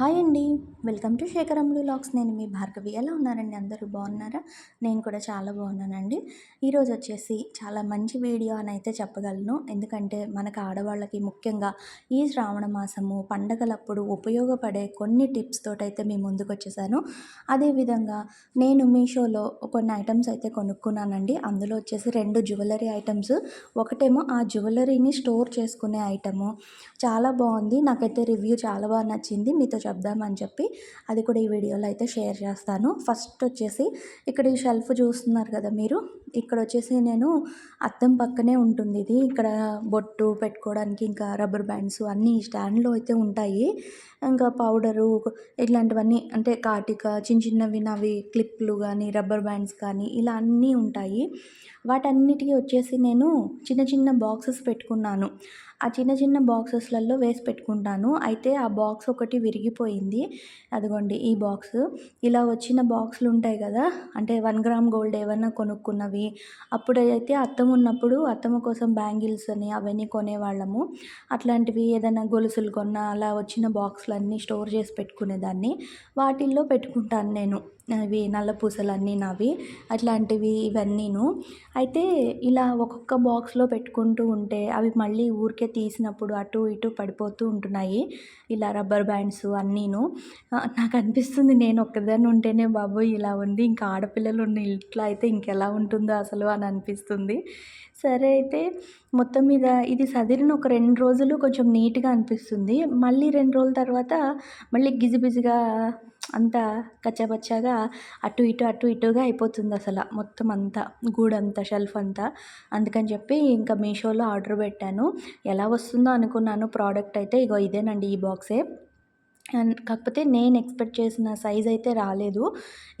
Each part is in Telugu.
హాయ్ అండి. వెల్కమ్ టు శేఖరంలు లాక్స్. నేను మీ భార్గవి. ఎలా ఉన్నారండి? అందరూ బాగున్నారా? నేను కూడా చాలా బాగున్నానండి. ఈరోజు వచ్చేసి చాలా మంచి వీడియో అని అయితే చెప్పగలను. ఎందుకంటే మనకు ఆడవాళ్ళకి ముఖ్యంగా ఈ శ్రావణ మాసము పండగలప్పుడు ఉపయోగపడే కొన్ని టిప్స్ తోటైతే మీ ముందుకు వచ్చేసాను. అదేవిధంగా నేను మీషోలో కొన్ని ఐటమ్స్ అయితే కొనుక్కున్నానండి. అందులో వచ్చేసి రెండు జ్యువెలరీ ఐటమ్స్. ఒకటేమో ఆ జ్యువెలరీని స్టోర్ చేసుకునే ఐటము. చాలా బాగుంది. నాకైతే రివ్యూ చాలా బాగా నచ్చింది. మీతో చెప్దామని చెప్పి అది కూడా ఈ వీడియోలో అయితే షేర్ చేస్తాను. ఫస్ట్ వచ్చేసి ఇక్కడ ఈ షెల్ఫ్ చూస్తున్నారు కదా మీరు? ఇక్కడ వచ్చేసి నేను అద్దం పక్కనే ఉంటుంది ఇది. ఇక్కడ బొట్టు పెట్టుకోవడానికి ఇంకా రబ్బర్ బ్యాండ్స్ అన్నీ స్టాండ్లో అయితే ఉంటాయి. ఇంకా పౌడరు ఇట్లాంటివన్నీ అంటే కాటిక చిన్న చిన్నవి నవి క్లిప్లు కానీ రబ్బర్ బ్యాండ్స్ కానీ ఇలా అన్నీ ఉంటాయి. వాటన్నిటికీ వచ్చేసి నేను చిన్న చిన్న బాక్సెస్ పెట్టుకున్నాను. ఆ చిన్న చిన్న బాక్సెస్లలో వేసి పెట్టుకుంటాను. అయితే ఆ బాక్స్ ఒకటి విరిగిపోయింది. అదిగోండి ఈ బాక్స్. ఇలా వచ్చిన బాక్సులు ఉంటాయి కదా అంటే వన్ గ్రామ్ గోల్డ్ ఏమన్నా కొనుక్కున్నవి అప్పుడైతే అత్తమ్మ ఉన్నప్పుడు అత్తమ్మ కోసం బ్యాంగిల్స్ అని అవన్నీ కొనేవాళ్ళము. అట్లాంటివి ఏదైనా గొలుసులు కొన్న అలా వచ్చిన బాక్సులన్నీ స్టోర్ చేసి పెట్టుకునేదాన్ని. వాటిల్లో పెట్టుకుంటాను నేను. అవి నల్ల పూసలన్నీ నావి అట్లాంటివి ఇవన్నీను. అయితే ఇలా ఒక్కొక్క బాక్స్లో పెట్టుకుంటూ ఉంటే అవి మళ్ళీ ఊరికే తీసినప్పుడు అటు ఇటు పడిపోతూ ఉంటున్నాయి. ఇలా రబ్బర్ బ్యాండ్స్ అన్నీను. నాకు అనిపిస్తుంది నేను ఒక్కదాన్ని ఉంటేనే బాబు ఇలా ఉంది. ఇంకా ఆడపిల్లలు ఉన్న ఇంట్లో అయితే ఇంకెలా ఉంటుందో అసలు అని అనిపిస్తుంది. సరే అయితే మొత్తం మీద ఇది సదిరిన ఒక రెండు రోజులు కొంచెం నీట్గా అనిపిస్తుంది. మళ్ళీ రెండు రోజుల తర్వాత మళ్ళీ గిజిబిజిగా అంతా కచ్చాపచ్చాగా అటు ఇటు అటు ఇటుగా అయిపోతుంది అసలు మొత్తం అంతా గూడంతా షెల్ఫ్ అంతా. అందుకని చెప్పి ఇంకా మీషోలో ఆర్డర్ పెట్టాను. ఎలా వస్తుందో అనుకున్నాను. ప్రోడక్ట్ అయితే ఇగో ఇదేనండి ఈ బాక్సే. కాకపోతే నేను ఎక్స్పెక్ట్ చేసిన సైజ్ అయితే రాలేదు.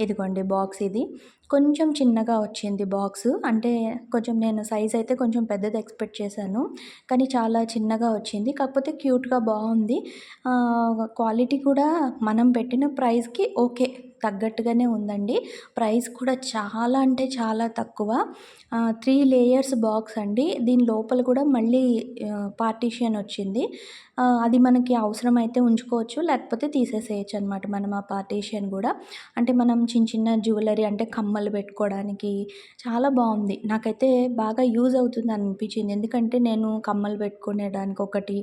ఇదిగోండి బాక్స్ ఇది. కొంచెం చిన్నగా వచ్చింది బాక్స్. అంటే కొంచెం నేను సైజ్ అయితే కొంచెం పెద్దది ఎక్స్పెక్ట్ చేశాను. కానీ చాలా చిన్నగా వచ్చింది. కాకపోతే క్యూట్గా బాగుంది. క్వాలిటీ కూడా మనం పెట్టిన ప్రైస్కి ఓకే. తగ్గట్టుగానే ఉందండి. ప్రైస్ కూడా చాలా అంటే చాలా తక్కువ. త్రీ లేయర్స్ బాక్స్ అండి. దీని లోపల కూడా మళ్ళీ పార్టీషన్ వచ్చింది. అది మనకి అవసరం అయితే ఉంచుకోవచ్చు లేకపోతే తీసేసేయచ్చు అనమాట మనం ఆ పార్టీషన్ కూడా. అంటే మనం చిన్న చిన్న జ్యువెలరీ అంటే కమ్మలు పెట్టుకోవడానికి చాలా బాగుంది. నాకైతే బాగా యూజ్ అవుతుంది అనిపించింది. ఎందుకంటే నేను కమ్మలు పెట్టుకునేదానికి ఒకటి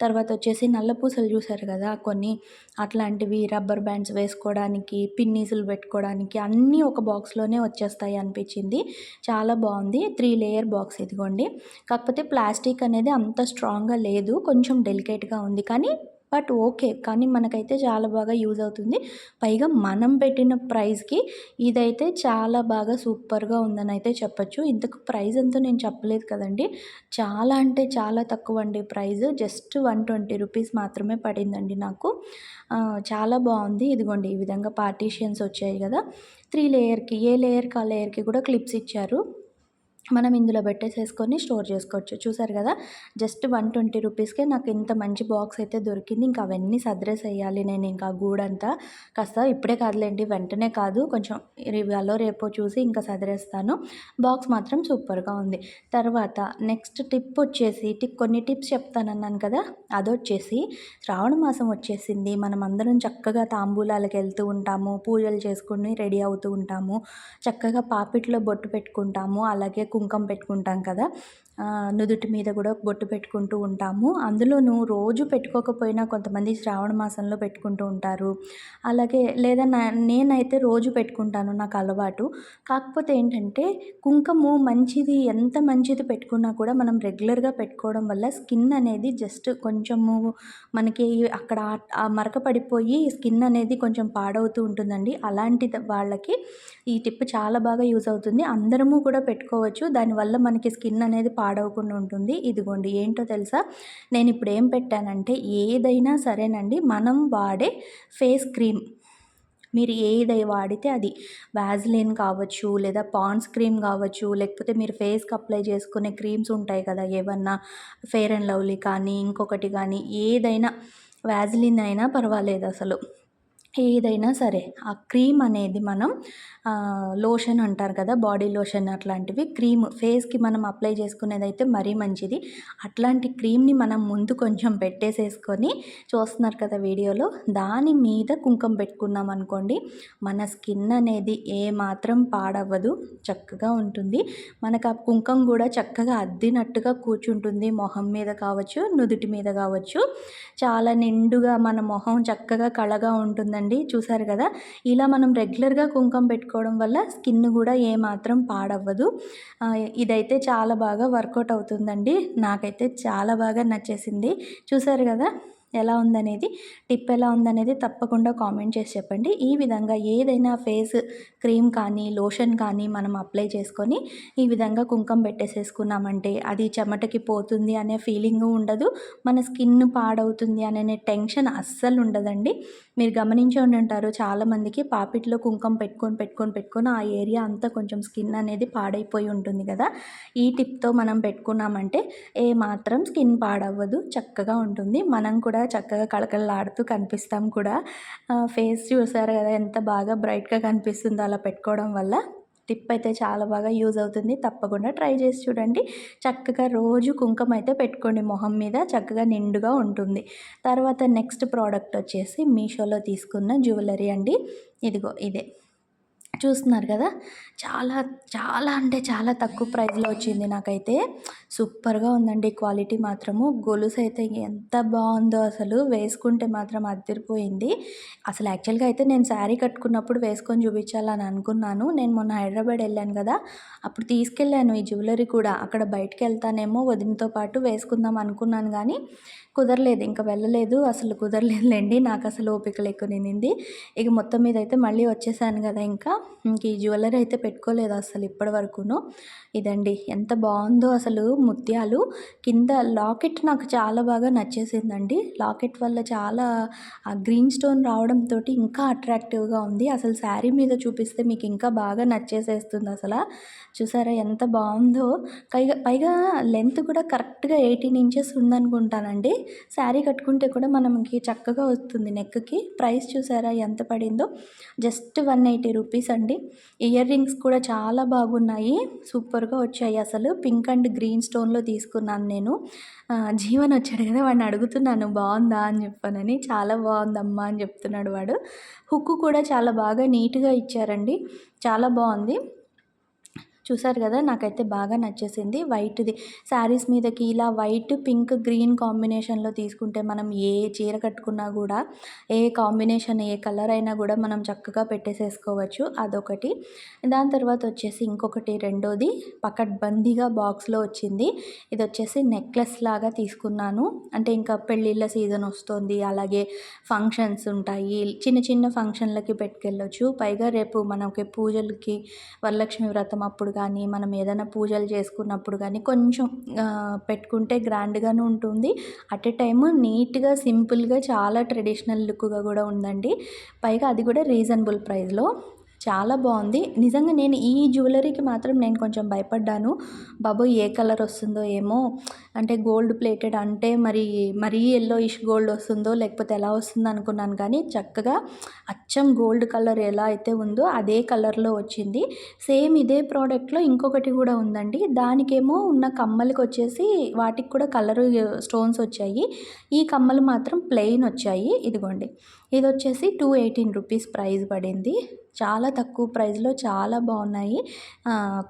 తర్వాత వచ్చేసి నల్ల పూసలు చూసారు కదా కొన్ని అట్లాంటివి రబ్బర్ బ్యాండ్స్ వేసుకోవడానికి పిన్నీసులు పెట్టుకోవడానికి అన్నీ ఒక బాక్స్లోనే వచ్చేస్తాయి అనిపించింది. చాలా బాగుంది. త్రీ లేయర్ బాక్స్ ఇదిగోండి. కాకపోతే ప్లాస్టిక్ అనేది అంత స్ట్రాంగ్గా లేదు. కొంచెం డెలికేట్ డెలికేట్గా ఉంది. కానీ బట్ ఓకే. కానీ మనకైతే చాలా బాగా యూజ్ అవుతుంది. పైగా మనం పెట్టిన ప్రైస్కి ఇదైతే చాలా బాగా సూపర్గా ఉందని అయితే చెప్పచ్చు. ఇంతకు ప్రైస్ ఎంతో నేను చెప్పలేదు కదండి. చాలా అంటే చాలా తక్కువ అండి price. Just one twenty rupees మాత్రమే పడిందండి నాకు. చాలా బాగుంది. ఇదిగోండి ఈ విధంగా పార్టీషియన్స్ వచ్చాయి కదా. త్రీ లేయర్కి ఏ లేయర్కి ఆ లేయర్కి కూడా క్లిప్స్ ఇచ్చారు. మనం ఇందులో పెట్టేసేసుకొని స్టోర్ చేసుకోవచ్చు. చూసారు కదా? జస్ట్ వన్ ట్వంటీ రూపీస్కే నాకు ఇంత మంచి బాక్స్ అయితే దొరికింది. ఇంకా అవన్నీ సర్దేసేయాలి నేను ఇంకా గూడంతా. కాస్త ఇప్పుడే కాదులేండి వెంటనే కాదు. కొంచెం ఇవాళ రేపో చూసి ఇంకా సదిరేస్తాను. బాక్స్ మాత్రం సూపర్గా ఉంది. తర్వాత నెక్స్ట్ టిప్ వచ్చేసి టిప్ కొన్ని టిప్స్ చెప్తానన్నాను కదా? అదొచ్చేసి శ్రావణ మాసం వచ్చేసింది. మనం అందరం చక్కగా తాంబూలాలకు వెళ్తూ ఉంటాము. పూజలు చేసుకుని రెడీ అవుతూ ఉంటాము. చక్కగా పాపిట్లో బొట్టు పెట్టుకుంటాము. అలాగే కుంకం పెట్టుకుంటాం కదా నుదుటి మీద కూడా బొట్టు పెట్టుకుంటూ ఉంటాము. అందులోనూ రోజు పెట్టుకోకపోయినా కొంతమంది శ్రావణ మాసంలో పెట్టుకుంటూ ఉంటారు. అలాగే లేదా నేనైతే రోజు పెట్టుకుంటాను నాకు అలవాటు. కాకపోతే ఏంటంటే కుంకుమ మంచిది ఎంత మంచిది పెట్టుకున్నా కూడా మనం రెగ్యులర్గా పెట్టుకోవడం వల్ల స్కిన్ అనేది జస్ట్ కొంచెము మనకి అక్కడ మరక పడిపోయి స్కిన్ అనేది కొంచెం పాడవుతూ ఉంటుందండి. అలాంటి వాళ్ళకి ఈ టిప్ చాలా బాగా యూజ్ అవుతుంది. అందరము కూడా పెట్టుకోవచ్చు. దానివల్ల మనకి స్కిన్ అనేది పాడవకుండా ఉంటుంది. ఇదిగోండి ఏంటో తెలుసా? నేను ఇప్పుడు ఏం పెట్టానంటే ఏదైనా సరేనండి మనం వాడే ఫేస్ క్రీమ్. మీరు ఏదై వాడితే అది. వ్యాజ్లిన్ కావచ్చు లేదా పాండ్స్ క్రీమ్ కావచ్చు లేకపోతే మీరు ఫేస్కి అప్లై చేసుకునే క్రీమ్స్ ఉంటాయి కదా ఏమన్నా ఫేర్ అండ్ లవ్లీ కానీ ఇంకొకటి కానీ ఏదైనా వ్యాజ్లిన్ అయినా పర్వాలేదు అసలు. ఏదైనా సరే ఆ క్రీమ్ అనేది మనం లోషన్ అంటారు కదా బాడీ లోషన్ అట్లాంటివి క్రీమ్ ఫేస్కి మనం అప్లై చేసుకునేది అయితే మరీ మంచిది. అట్లాంటి క్రీమ్ని మనం ముందు కొంచెం పెట్టేసేసుకొని చూస్తున్నారు కదా వీడియోలో దాని మీద కుంకుమ పెట్టుకున్నాం అనుకోండి మన స్కిన్ అనేది ఏ మాత్రం పాడవ్వదు చక్కగా ఉంటుంది. మనకు ఆ కుంకుమ కూడా చక్కగా అద్దినట్టుగా కూర్చుంటుంది మొహం మీద కావచ్చు నుదుటి మీద కావచ్చు. చాలా నిండుగా మన మొహం చక్కగా కళగా ఉంటుందండి. చూసారు కదా? ఇలా మనం రెగ్యులర్గా కుంకుమ పెట్టుకోవడం వల్ల స్కిన్ కూడా ఏమాత్రం పాడవ్వదు. ఇదైతే చాలా బాగా వర్కౌట్ అవుతుందండి. నాకైతే చాలా బాగా నచ్చేసింది. చూసారు కదా? ఎలా ఉందనేది? టిప్ ఎలా ఉందనేది తప్పకుండా కామెంట్ చేసి చెప్పండి. ఈ విధంగా ఏదైనా ఫేస్ క్రీమ్ కానీ లోషన్ కానీ మనం అప్లై చేసుకొని ఈ విధంగా కుంకం పెట్టేసేసుకున్నామంటే అది చెమటకి పోతుంది అనే ఫీలింగ్ ఉండదు. మన స్కిన్ పాడవుతుంది అనే టెన్షన్ అస్సలు ఉండదండి. మీరు గమనించి ఉంటారు చాలామందికి పాపిట్లో కుంకం పెట్టుకొని పెట్టుకొని పెట్టుకొని ఆ ఏరియా అంతా కొంచెం స్కిన్ అనేది పాడైపోయి ఉంటుంది కదా. ఈ టిప్తో మనం పెట్టుకున్నామంటే ఏ మాత్రం స్కిన్ పాడవ్వదు చక్కగా ఉంటుంది. మనం కూడా కూడా చక్కగా కళకళలాడుతూ కనిపిస్తాం కూడా. ఫేస్ చూసారు కదా ఎంత బాగా బ్రైట్గా కనిపిస్తుందో అలా పెట్టుకోవడం వల్ల. టిప్ అయితే చాలా బాగా యూజ్ అవుతుంది. తప్పకుండా ట్రై చేసి చూడండి. చక్కగా రోజు కుంకుమ అయితే పెట్టుకోండి మొహం మీద. చక్కగా నిండుగా ఉంటుంది. తర్వాత నెక్స్ట్ ప్రోడక్ట్ వచ్చేసి మీషోలో తీసుకున్న జ్యువెలరీ అండి. ఇదిగో ఇదే. చూస్తున్నారు కదా? చాలా చాలా అంటే చాలా తక్కువ ప్రైస్లో వచ్చింది నాకైతే. సూపర్గా ఉందండి క్వాలిటీ మాత్రము. గొలుసు అయితే ఎంత బాగుందో అసలు వేసుకుంటే మాత్రం అదిరిపోయింది. అసలు యాక్చువల్గా అయితే నేను శారీ కట్టుకున్నప్పుడు వేసుకొని చూపించాలని అనుకున్నాను. నేను మొన్న హైదరాబాద్ వెళ్ళాను కదా అప్పుడు తీసుకెళ్ళాను ఈ జ్యువెలరీ కూడా. అక్కడ బయటకు వెళ్తానేమో వదినతో పాటు వేసుకుందాం అనుకున్నాను కానీ కుదరలేదు ఇంకా వెళ్ళలేదు. అసలు కుదరలేదులేండి నాకు అసలు ఓపిక లేకునింది ఇక మొత్తం మీద అయితే మళ్ళీ వచ్చేసాను కదా ఇంకా. ఇంక ఈ జ్యువెలరీ అయితే పెట్టుకోలేదు అసలు ఇప్పటి వరకును. ఇదండి ఎంత బాగుందో అసలు ముత్యాలు. కింద లాకెట్ నాకు చాలా బాగా నచ్చేసిందండి. లాకెట్ వల్ల చాలా ఆ గ్రీన్ స్టోన్ రావడంతో ఇంకా అట్రాక్టివ్గా ఉంది. అసలు శారీ మీద చూపిస్తే మీకు ఇంకా బాగా నచ్చేసేస్తుంది అసలు. చూసారా ఎంత బాగుందో. పైగా పైగా లెంత్ కూడా కరెక్ట్గా ఎయిటీన్ ఇంచెస్ ఉందనుకుంటానండి. శారీ కట్టుకుంటే కూడా మనకి చక్కగా వస్తుంది నెక్కి. ప్రైస్ చూసారా ఎంత పడిందో. జస్ట్ వన్ ఎయిటీ రూపీస్ అండి. ఇయర్ రింగ్స్ కూడా చాలా బాగున్నాయి. సూపర్గా వచ్చాయి. అసలు పింక్ అండ్ గ్రీన్ స్టోన్లో తీసుకున్నాను నేను. జీవన్ వచ్చాడు కదా వాడిని అడుగుతున్నాను బాగుందా? అని చెప్పానని. చాలా బాగుందమ్మా అని చెప్తున్నాడు వాడు. హుక్ కూడా చాలా బాగా నీట్గా ఇచ్చారండి. చాలా బాగుంది. చూసారు కదా నాకైతే బాగా నచ్చేసింది. వైట్ది. శారీస్ మీదకి ఇలా వైట్ పింక్ గ్రీన్ కాంబినేషన్లో తీసుకుంటే మనం ఏ చీర కట్టుకున్నా కూడా ఏ కాంబినేషన్ ఏ కలర్ అయినా కూడా మనం చక్కగా పెట్టేసేసుకోవచ్చు. అదొకటి. దాని తర్వాత వచ్చేసి ఇంకొకటి రెండోది పకడ్బందీగా బాక్స్లో వచ్చింది. ఇది వచ్చేసి నెక్లెస్ లాగా తీసుకున్నాను. అంటే ఇంకా పెళ్ళిళ్ళ సీజన్ వస్తుంది. అలాగే ఫంక్షన్స్ ఉంటాయి. చిన్న చిన్న ఫంక్షన్లకి పెట్టుకెళ్ళొచ్చు. పైగా రేపు మనకి పూజలకి వరలక్ష్మి వ్రతం అప్పుడు కానీ మనం ఏదైనా పూజలు చేసుకున్నప్పుడు కానీ కొంచెం పెట్టుకుంటే గ్రాండ్గాను ఉంటుంది. అట్ ఎ టైము నీట్గా సింపుల్గా చాలా ట్రెడిషనల్ లుక్గా కూడా ఉందండి. పైగా అది కూడా రీజనబుల్ ప్రైస్లో. చాలా బాగుంది. నిజంగా నేను ఈ జ్యువెలరీకి మాత్రం నేను కొంచెం భయపడ్డాను. బాబు ఏ కలర్ వస్తుందో ఏమో. అంటే గోల్డ్ ప్లేటెడ్ అంటే మరి మరీ ఎల్లో ఇష్ గోల్డ్ వస్తుందో లేకపోతే ఎలా వస్తుందో అనుకున్నాను. కానీ చక్కగా అచ్చం గోల్డ్ కలర్ ఎలా అయితే ఉందో అదే కలర్లో వచ్చింది. సేమ్ ఇదే ప్రోడక్ట్లో ఇంకొకటి కూడా ఉందండి. దానికేమో ఉన్న కమ్మలకి వచ్చేసి వాటికి కూడా కలర్ స్టోన్స్ వచ్చాయి. ఈ కమ్మలు మాత్రం ప్లెయిన్ వచ్చాయి. ఇదిగోండి. ఇది వచ్చేసి టూ ఎయిటీన్ రూపీస్ ప్రైస్ పడింది. చాలా తక్కువ ప్రైస్లో చాలా బాగున్నాయి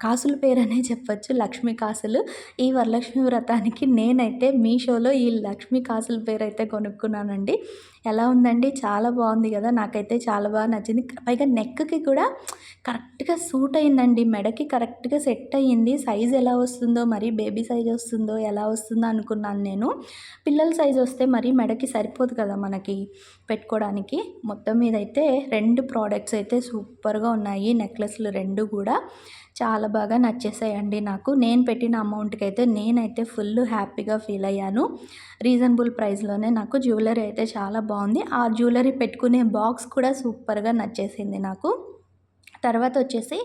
కాసుల పేరనే చెప్పచ్చు లక్ష్మీ కాసులు. ఈ వరలక్ష్మి వ్రతానికి నేనైతే మీషోలో ఈ లక్ష్మీ కాసుల పేరు అయితే కొనుక్కున్నానండి. ఎలా ఉందండి? చాలా బాగుంది కదా? నాకైతే చాలా బాగా నచ్చింది. పైగా నెక్కి కూడా కరెక్ట్గా సూట్ అయిందండి. మెడకి కరెక్ట్గా సెట్ అయ్యింది. సైజ్ ఎలా వస్తుందో మరి బేబీ సైజ్ వస్తుందో ఎలా వస్తుందో అనుకున్నాను నేను. పిల్లల సైజ్ వస్తే మరి మెడకి సరిపోదు కదా మనకి పెట్టుకోవడానికి మొత్తం మీద అయితే రెండు ప్రోడక్ట్స్ అయితే సూపర్గా ఉన్నాయి. నెక్లెస్లు రెండు కూడా. చాలా బాగా నచ్చేసాయండి నాకు. నేను పెట్టిన అమౌంట్కి అయితే నేనైతే ఫుల్ హ్యాపీగా ఫీల్ అయ్యాను. రీజనబుల్ ప్రైస్లోనే నాకు జ్యువెలరీ అయితే చాలా బాగుంది. ఆ జ్యువెలరీ పెట్టుకునే బాక్స్ కూడా సూపర్గా నచ్చేసింది నాకు. తర్వాత వచ్చేసి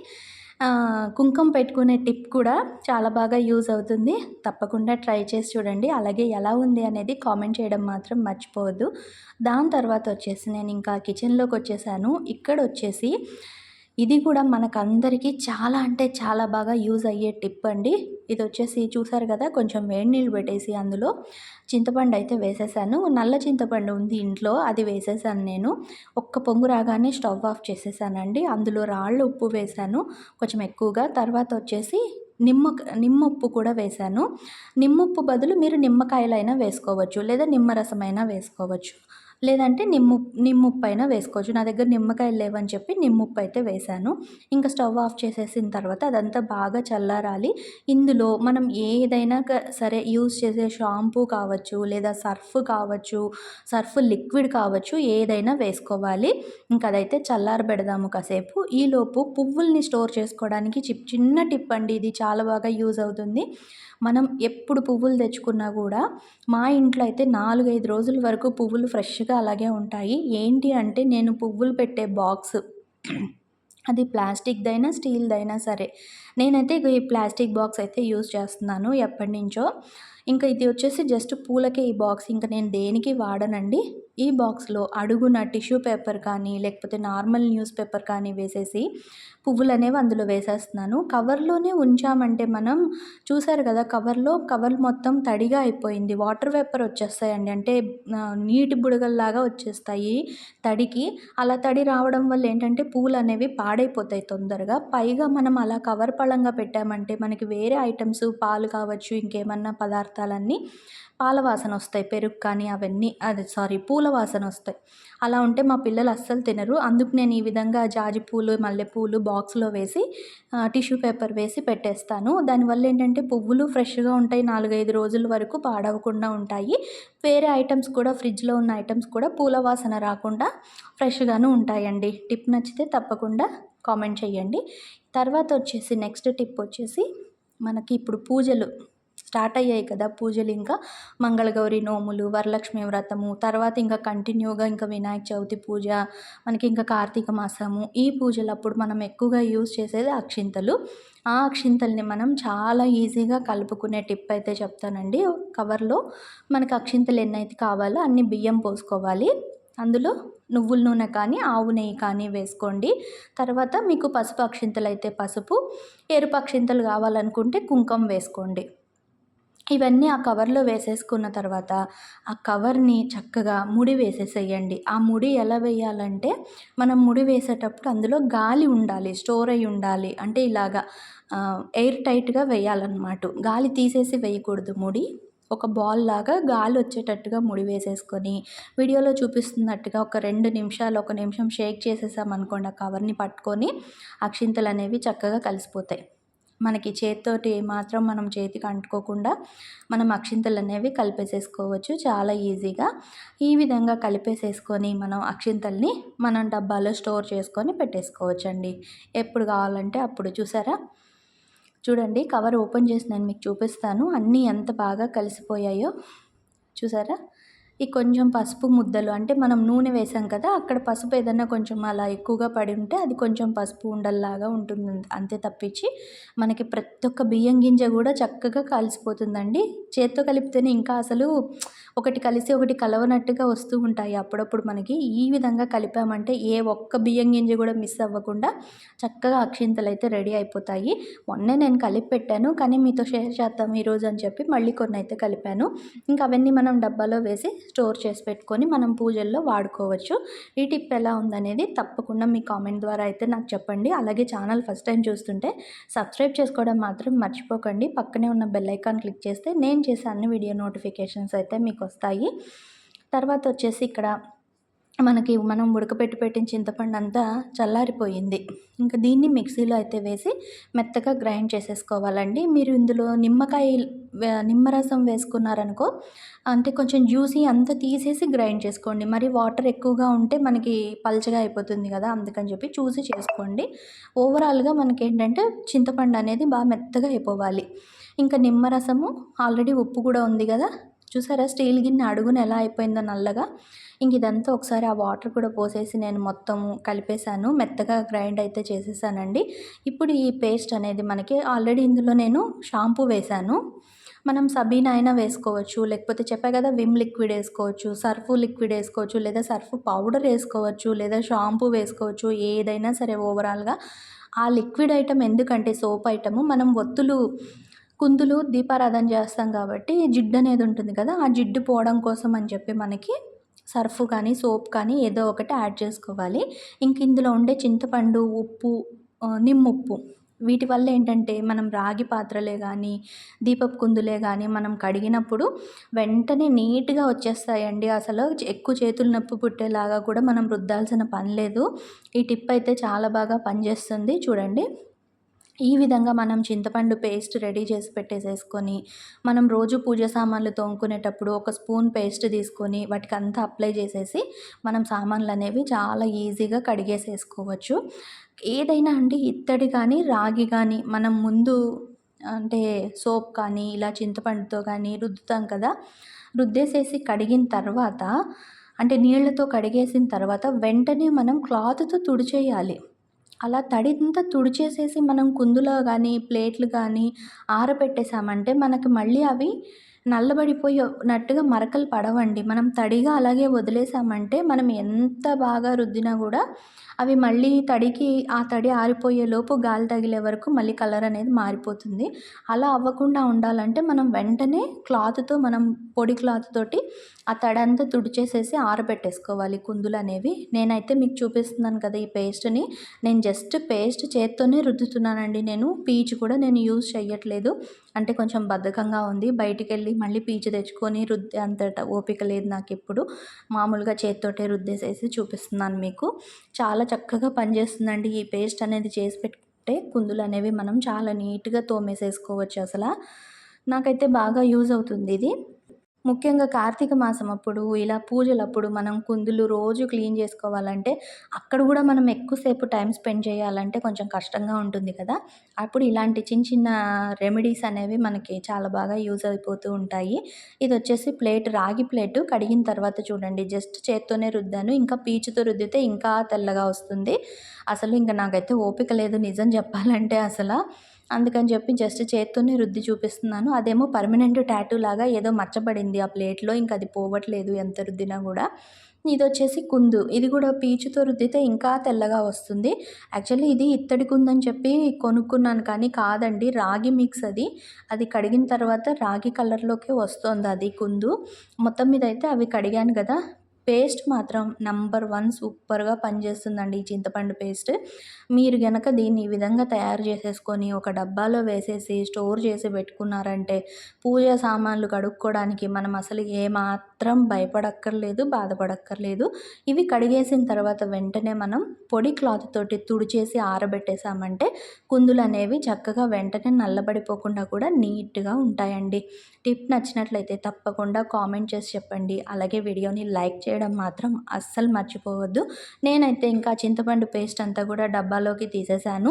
ఆ, కుంకుమ పెట్టుకునే టిప్ కూడా చాలా బాగా యూజ్ అవుతుంది. తప్పకుండా ట్రై చేసి చూడండి. అలాగే ఎలా ఉంది అనేది కామెంట్ చేయడం మాత్రం మర్చిపోవద్దు. దాని తర్వాత వచ్చేసి నేను ఇంకా కిచెన్లోకి వచ్చేసాను. ఇక్కడ వచ్చేసి ఇది కూడా మనకందరికీ చాలా అంటే చాలా బాగా యూజ్ అయ్యే టిప్ అండి. ఇది వచ్చేసి చూసారు కదా కొంచెం వేడి నీళ్ళు పెట్టేసి అందులో చింతపండు అయితే వేసేసాను. నల్ల చింతపండు ఉంది ఇంట్లో అది వేసేసాను నేను. ఒక్క పొంగు రాగానే స్టవ్ ఆఫ్ చేసేసానండి. అందులో రాళ్ళు ఉప్పు వేసాను కొంచెం ఎక్కువగా. తర్వాత వచ్చేసి నిమ్మ నిమ్మప్పు కూడా వేశాను నిమ్మప్పు బదులు మీరు నిమ్మకాయలైనా వేసుకోవచ్చు లేదా నిమ్మరసమైనా వేసుకోవచ్చు. లేదంటే నిమ్ము నిమ్ముప్పు అయినా వేసుకోవచ్చు. నా దగ్గర నిమ్మకాయలు లేవని చెప్పి నిమ్ముప్పు అయితే వేశాను. ఇంకా స్టవ్ ఆఫ్ చేసేసిన తర్వాత అదంతా బాగా చల్లారాలి. ఇందులో మనం ఏదైనా క- సరే యూస్ చేసే షాంపూ కావచ్చు లేదా సర్ఫ్ కావచ్చు సర్ఫ్ లిక్విడ్ కావచ్చు ఏదైనా వేసుకోవాలి. ఇంకా అదైతే చల్లారబెడదాము కాసేపు. ఈలోపు పువ్వుల్ని స్టోర్ చేసుకోవడానికి చిప్ చిన్న టిప్ అండి ఇది. చాలా బాగా యూజ్ అవుతుంది. మనం ఎప్పుడు పువ్వులు తెచ్చుకున్నా కూడా మా ఇంట్లో అయితే నాలుగైదు రోజుల వరకు పువ్వులు ఫ్రెష్గా అలాగే ఉంటాయి. ఏంటి అంటే నేను పువ్వులు పెట్టే బాక్స్ అది ప్లాస్టిక్దైనా స్టీల్దైనా సరే. నేనైతే ఈ ప్లాస్టిక్ బాక్స్ అయితే యూజ్ చేస్తున్నాను ఎప్పటి నుంచో ఇంకా ఇది వచ్చేసి జస్ట్ పూలకే ఈ బాక్స్. ఇంకా నేను దేనికి వాడనండి? ఈ బాక్స్లో అడుగున టిష్యూ పేపర్ కానీ లేకపోతే నార్మల్ న్యూస్ పేపర్ కానీ వేసేసి పువ్వులు అనేవి అందులో వేసేస్తున్నాను. కవర్లోనే ఉంచామంటే మనం చూసారు కదా కవర్లో కవర్ మొత్తం తడిగా అయిపోయింది. వాటర్ వేపర్ వచ్చేస్తాయండి. అంటే నీటి బుడగల్లాగా వచ్చేస్తాయి తడికి. అలా తడి రావడం వల్ల ఏంటంటే పూలు అనేవి పాడైపోతాయి తొందరగా. పైగా మనం అలా కవర్ పళంగా పెట్టామంటే మనకి వేరే ఐటమ్స్ పాలు కావచ్చు ఇంకేమన్నా పదార్థాలన్నీ పాల వాసన వస్తాయి పెరుగు కానీ అవన్నీ అది సారీ పూల వాసన వస్తాయి. అలా ఉంటే మా పిల్లలు అస్సలు తినరు. అందుకు నేను ఈ విధంగా జాజి పూలు మల్లెపూలు బాక్స్లో వేసి టిష్యూ పేపర్ వేసి పెట్టేస్తాను. దానివల్ల ఏంటంటే పువ్వులు ఫ్రెష్గా ఉంటాయి నాలుగైదు రోజుల వరకు పాడవకుండా ఉంటాయి. వేరే ఐటమ్స్ కూడా ఫ్రిడ్జ్లో ఉన్న ఐటమ్స్ కూడా పూల వాసన రాకుండా ఫ్రెష్గాను ఉంటాయండి. టిప్ నచ్చితే తప్పకుండా కామెంట్ చేయండి. తర్వాత వచ్చేసి నెక్స్ట్ టిప్ వచ్చేసి మనకి ఇప్పుడు పూజలు. స్టార్ట్ అయ్యాయి కదా పూజలు. ఇంకా మంగళగౌరి నోములు వరలక్ష్మి వ్రతము తర్వాత ఇంకా కంటిన్యూగా ఇంకా వినాయక చవితి పూజ మనకి ఇంకా కార్తీక మాసము. ఈ పూజలప్పుడు మనం ఎక్కువగా యూజ్ చేసేది అక్షింతలు. ఆ అక్షింతల్ని మనం చాలా ఈజీగా కలుపుకునే టిప్ అయితే చెప్తానండి. కవర్లో మనకి అక్షింతలు ఎన్నైతే కావాలో అన్ని బియ్యం పోసుకోవాలి. అందులో నువ్వుల నూనె కానీ ఆవు నెయ్యి కానీ వేసుకోండి. తర్వాత మీకు పసుపు అక్షింతలు అయితే పసుపు ఎరుపు అక్షింతలు కావాలనుకుంటే కుంకుమ వేసుకోండి. ఇవన్నీ ఆ కవర్లో వేసేసుకున్న తర్వాత ఆ కవర్ని చక్కగా ముడి వేసేసేయండి. ఆ ముడి ఎలా వేయాలంటే మనం ముడి వేసేటప్పుడు అందులో గాలి ఉండాలి స్టోర్ అయి ఉండాలి. అంటే ఇలాగా ఎయిర్ టైట్గా వేయాలన్నమాట. గాలి తీసేసి వేయకూడదు ముడి. ఒక బాల్ లాగా గాలి వచ్చేటట్టుగా ముడి వేసేసుకొని వీడియోలో చూపిస్తున్నట్టుగా ఒక రెండు నిమిషాలు ఒక నిమిషం షేక్ చేసేసామనుకోండి ఆ కవర్ని పట్టుకొని అక్షింతలు అనేవి చక్కగా కలిసిపోతాయి. మనకి చేతితోటి మాత్రం మనం చేతికి అంటుకోకుండా మనం అక్షింతలు అనేవి కలిపేసేసుకోవచ్చు. చాలా ఈజీగా. ఈ విధంగా కలిపేసేసుకొని మనం అక్షింతల్ని మనం డబ్బాలో స్టోర్ చేసుకొని పెట్టేసుకోవచ్చండి. ఎప్పుడు కావాలంటే అప్పుడు చూసారా? చూడండి కవర్ ఓపెన్ చేసి నేను మీకు చూపిస్తాను. అన్నీ ఎంత బాగా కలిసిపోయాయో. చూసారా? ఈ కొంచెం పసుపు ముద్దలు అంటే మనం నూనె వేసాం కదా అక్కడ పసుపు ఏదన్నా కొంచెం అలా ఎక్కువగా పడి ఉంటే అది కొంచెం పసుపు ఉండల్లాగా ఉంటుంది. అంతే తప్పించి మనకి ప్రతి ఒక్క బియ్యం గింజ కూడా చక్కగా కలిసిపోతుందండి. చేత్తో కలిపితేనే ఇంకా అసలు ఒకటి కలిసి ఒకటి కలవనట్టుగా వస్తూ ఉంటాయి. అప్పుడప్పుడు మనకి ఈ విధంగా కలిపామంటే ఏ ఒక్క బియ్యం గింజ కూడా మిస్ అవ్వకుండా చక్కగా అక్షింతలు అయితే రెడీ అయిపోతాయి. మొన్నే నేను కలిపి పెట్టాను కానీ మీతో షేర్ చేద్దాం ఈరోజు అని చెప్పి మళ్ళీ కొన్ని అయితే కలిపాను. ఇంకా అవన్నీ మనం డబ్బాలో వేసి స్టోర్ చేసి పెట్టుకొని మనం పూజల్లో వాడుకోవచ్చు. ఈ టిప్ ఎలా ఉందనేది తప్పకుండా మీ కామెంట్ ద్వారా అయితే నాకు చెప్పండి. అలాగే ఛానల్ ఫస్ట్ టైం చూస్తుంటే సబ్స్క్రైబ్ చేసుకోవడం మాత్రం మర్చిపోకండి. పక్కనే ఉన్న బెల్ ఐకాన్ క్లిక్ చేస్తే నేను చేసే అన్ని వీడియో నోటిఫికేషన్స్ అయితే మీకు వస్తాయి. తర్వాత వచ్చేసి ఇక్కడ మనకి మనం ఉడకపెట్టి పెట్టిన చింతపండు అంతా చల్లారిపోయింది. ఇంకా దీన్ని మిక్సీలో అయితే వేసి మెత్తగా గ్రైండ్ చేసేసుకోవాలండి. మీరు ఇందులో నిమ్మకాయ నిమ్మరసం వేసుకున్నారనుకో అంటే కొంచెం జ్యూసీ అంతా తీసేసి గ్రైండ్ చేసుకోండి. మరి వాటర్ ఎక్కువగా ఉంటే మనకి పల్చగా అయిపోతుంది కదా అందుకని చెప్పి చూసి చేసుకోండి. ఓవరాల్గా మనకి ఏంటంటే చింతపండు అనేది బాగా మెత్తగా అయిపోవాలి. ఇంకా నిమ్మరసము ఆల్రెడీ ఉప్పు కూడా ఉంది కదా చూసారా? స్టీల్ గిన్నె అడుగున ఎలా అయిపోయిందో నల్లగా. ఇంక ఇదంతా ఒకసారి ఆ వాటర్ కూడా పోసేసి నేను మొత్తం కలిపేశాను. మెత్తగా గ్రైండ్ అయితే చేసేసానండి. ఇప్పుడు ఈ పేస్ట్ అనేది మనకి ఆల్రెడీ ఇందులో నేను షాంపూ వేశాను. మనం సబీన్ అయినా వేసుకోవచ్చు. లేకపోతే చెప్పా కదా విమ్ లిక్విడ్ వేసుకోవచ్చు సర్ఫ్ లిక్విడ్ వేసుకోవచ్చు లేదా సర్ఫ్ పౌడర్ వేసుకోవచ్చు లేదా షాంపూ వేసుకోవచ్చు ఏదైనా సరే ఓవరాల్గా. ఆ లిక్విడ్ ఐటమ్ ఎందుకంటే సోప్ ఐటము. మనం ఒత్తులు కుందులు దీపారాధన చేస్తాం కాబట్టి జిడ్డు అనేది ఉంటుంది కదా ఆ జిడ్డు పోవడం కోసం అని చెప్పి మనకి సర్ఫ్ కానీ సోప్ కానీ ఏదో ఒకటి యాడ్ చేసుకోవాలి. ఇంక ఇందులో ఉండే చింతపండు ఉప్పు నిమ్ముప్పు. వీటి వల్ల ఏంటంటే మనం రాగి పాత్రలే కానీ దీపపు కుందులే కానీ మనం కడిగినప్పుడు వెంటనే నీట్గా వచ్చేస్తాయండి. అసలు ఎక్కువ చేతులు నొప్పి పుట్టేలాగా కూడా మనం రుద్దాల్సిన పని లేదు. ఈ టిప్ అయితే చాలా బాగా పనిచేస్తుంది. చూడండి. ఈ విధంగా మనం చింతపండు పేస్ట్ రెడీ చేసి పెట్టేసేసుకొని మనం రోజు పూజ సామాన్లు తోముకునేటప్పుడు ఒక స్పూన్ పేస్ట్ తీసుకొని వాటికి అంతా అప్లై చేసేసి మనం సామాన్లు అనేవి చాలా ఈజీగా కడిగేసేసుకోవచ్చు. ఏదైనా అండి ఇత్తడి కానీ రాగి కానీ మనం ముందు అంటే సోప్ కానీ ఇలా చింతపండుతో కానీ రుద్దుతాం కదా రుద్దేసేసి కడిగిన తర్వాత అంటే నీళ్ళతో కడిగేసిన తర్వాత వెంటనే మనం క్లాత్తో తుడిచేయాలి. అలా తడింతా తుడిచేసేసి మనం కుందులో కానీ ప్లేట్లు కానీ ఆరబెట్టేసామంటే మనకి మళ్ళీ అవి నల్లబడిపోయినట్టుగా మరకలు పడవండి. మనం తడిగా అలాగే వదిలేసామంటే మనం ఎంత బాగా రుద్దినా కూడా అవి మళ్ళీ తడికి ఆ తడి ఆరిపోయేలోపు గాలి తగిలే వరకు మళ్ళీ కలర్ అనేది మారిపోతుంది. అలా అవ్వకుండా ఉండాలంటే మనం వెంటనే క్లాత్తో మనం పొడి క్లాత్ తోటి ఆ తడంతా తుడిచేసేసి ఆరబెట్టేసుకోవాలి. కుందులు అనేవి నేనైతే మీకు చూపిస్తున్నాను కదా ఈ పేస్ట్ని. నేను జస్ట్ పేస్ట్ చేత్తోనే రుద్దుతున్నానండి నేను. పీచు కూడా నేను యూజ్ చేయట్లేదు అంటే కొంచెం బద్ధకంగా ఉంది. బయటికి వెళ్ళి మళ్ళీ పీచు తెచ్చుకొని రుద్దే అంతట ఓపిక లేదు నాకు ఇప్పుడు మామూలుగా చేత్తోటే రుద్దేసేసి చూపిస్తున్నాను మీకు. చాలా చక్కగా పనిచేస్తుందండి ఈ పేస్ట్ అనేది చేసి పెట్టుకుంటే కుందులు అనేవి మనం చాలా నీట్గా తోమేసేసుకోవచ్చు అసలు. నాకైతే బాగా యూజ్ అవుతుంది ఇది. ముఖ్యంగా కార్తీక మాసం అప్పుడు ఇలా పూజలప్పుడు మనం కుందులు రోజు క్లీన్ చేసుకోవాలంటే అక్కడ కూడా మనం ఎక్కువసేపు టైం స్పెండ్ చేయాలంటే కొంచెం కష్టంగా ఉంటుంది కదా. అప్పుడు ఇలాంటి చిన్న చిన్న రెమెడీస్ అనేవి మనకి చాలా బాగా యూజ్ అయిపోతూ ఉంటాయి. ఇది వచ్చేసి ప్లేట్ రాగి ప్లేటు కడిగిన తర్వాత చూడండి. జస్ట్ చేత్తోనే రుద్దాను. ఇంకా పీచుతో రుద్దితే ఇంకా తెల్లగా వస్తుంది. అసలు ఇంకా నాకైతే ఓపిక లేదు నిజం చెప్పాలంటే అసలు. అందుకని చెప్పి జస్ట్ చేత్తోనే రుద్ది చూపిస్తున్నాను. అదేమో పర్మనెంట్ ట్యాటూ లాగా ఏదో మచ్చబడింది ఆ ప్లేట్లో ఇంకా అది పోవట్లేదు ఎంత రుద్దినా కూడా. ఇది వచ్చేసి కుందు. ఇది కూడా పీచుతో రుద్దితే ఇంకా తెల్లగా వస్తుంది. యాక్చువల్లీ ఇది ఇత్తడి కుందని చెప్పి కొనుక్కున్నాను కానీ కాదండి రాగి మిక్స్ అది. అది కడిగిన తర్వాత రాగి కలర్లోకి వస్తుంది అది కుందు. మొత్తం మీద అయితే అవి కడిగాను కదా. పేస్ట్ మాత్రం నంబర్ వన్ సూపర్గా పనిచేస్తుందండి ఈ చింతపండు పేస్ట్. మీరు గనక దీన్ని ఈ విధంగా తయారు చేసేసుకొని ఒక డబ్బాలో వేసేసి స్టోర్ చేసి పెట్టుకున్నారంటే పూజ సామాన్లు కడుక్కోవడానికి మనం అసలు ఏమాత్రం భయపడక్కర్లేదు బాధపడక్కర్లేదు. ఇవి కడిగేసిన తర్వాత వెంటనే మనం పొడి క్లాత్ తోటి తుడిచేసి ఆరబెట్టేసామంటే కుందులు అనేవి చక్కగా వెంటనే నల్లబడిపోకుండా కూడా నీట్గా ఉంటాయండి. టిప్ నచ్చినట్లయితే తప్పకుండా కామెంట్ చేసి చెప్పండి. అలాగే వీడియోని లైక్ చేయండి. చేయడం మాత్రం అస్సలు మర్చిపోవద్దు. నేనైతే ఇంకా చింతపండు పేస్ట్ అంతా కూడా డబ్బాలోకి తీసేసాను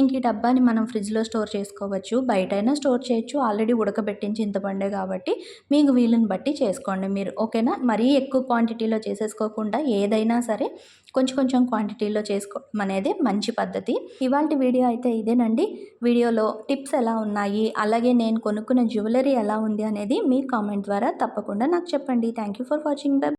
ఇంక ఈ డబ్బాని మనం ఫ్రిడ్జ్లో స్టోర్ చేసుకోవచ్చు. బయటైనా స్టోర్ చేయొచ్చు. ఆల్రెడీ ఉడకబెట్టిన చింతపండే కాబట్టి మీకు వీలుని బట్టి చేసుకోండి మీరు. ఓకేనా? మరీ ఎక్కువ క్వాంటిటీలో చేసేసుకోకుండా ఏదైనా సరే కొంచెం కొంచెం క్వాంటిటీలో చేసుకోవడం అనేది మంచి పద్ధతి. ఇవాళ వీడియో అయితే ఇదేనండి. వీడియోలో టిప్స్ ఎలా ఉన్నాయి? అలాగే నేను కొనుక్కున్న జ్యువెలరీ ఎలా ఉంది అనేది మీ కామెంట్ ద్వారా తప్పకుండా నాకు చెప్పండి. Thank you for watching.